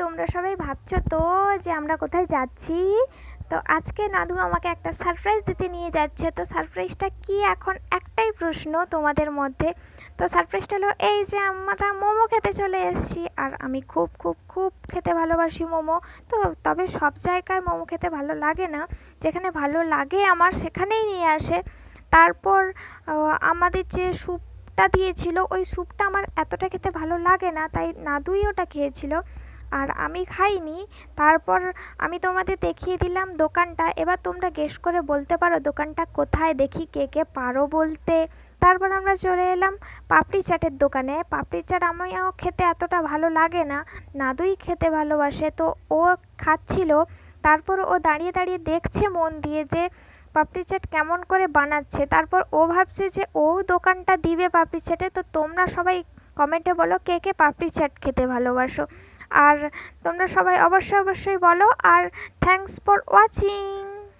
তোমরা সবাই ভাবছ তো যে আমরা কোথায় যাচ্ছি? তো আজকে নাদু আমাকে একটা সারপ্রাইজ দিতে নিয়ে যাচ্ছে। তো সারপ্রাইজটা কি? এখন একটাই প্রশ্ন তোমাদের মধ্যে। তো সারপ্রাইজটা হলো, এই যে আমরা মোমো খেতে চলে এসেছি। আর আমি খুব খুব খুব খেতে ভালোবাসি মোমো। তো তবে সব জায়গায় মোমো খেতে ভালো লাগে না। যেখানে ভালো লাগে আমার সেখানেই নিয়ে আসে। তারপর আমাদের যে স্যুপটা দিয়েছিল, ওই স্যুপটা আমার এতটা খেতে ভালো লাগে না, তাই নাদুই ওটা খেয়েছিল। আর আমি খাইনি। তারপর আমি তোমাদের দেখিয়ে দিলাম দোকানটা। এবার তোমরা গেস করে বলতে পারো দোকানটা কোথায়? দেখি কে কে পারো বলতে। তারপর আমরা চলে এলাম পাপড়ি চাটের দোকানে। পাপড়ি চাট আমিও খেতে এতটা ভালো লাগে না। নাদুই খেতে ভালোবাসে। তো ও খাচ্ছিল। তারপর ও দাঁড়িয়ে দাঁড়িয়ে দেখছে মন দিয়ে যে পাপড়ি চাট কেমন করে বানাচ্ছে। তারপর ও ভাবছে যে ও দোকানটা দিবে পাপড়ি চাটে। তো তোমরা সবাই কমেন্টে বলো কে কে পাপড়ি চাট খেতে ভালোবাসো। আর তোমরা সবাই অবশ্যই অবশ্যই বলো আর থ্যাংকস ফর ওয়াচিং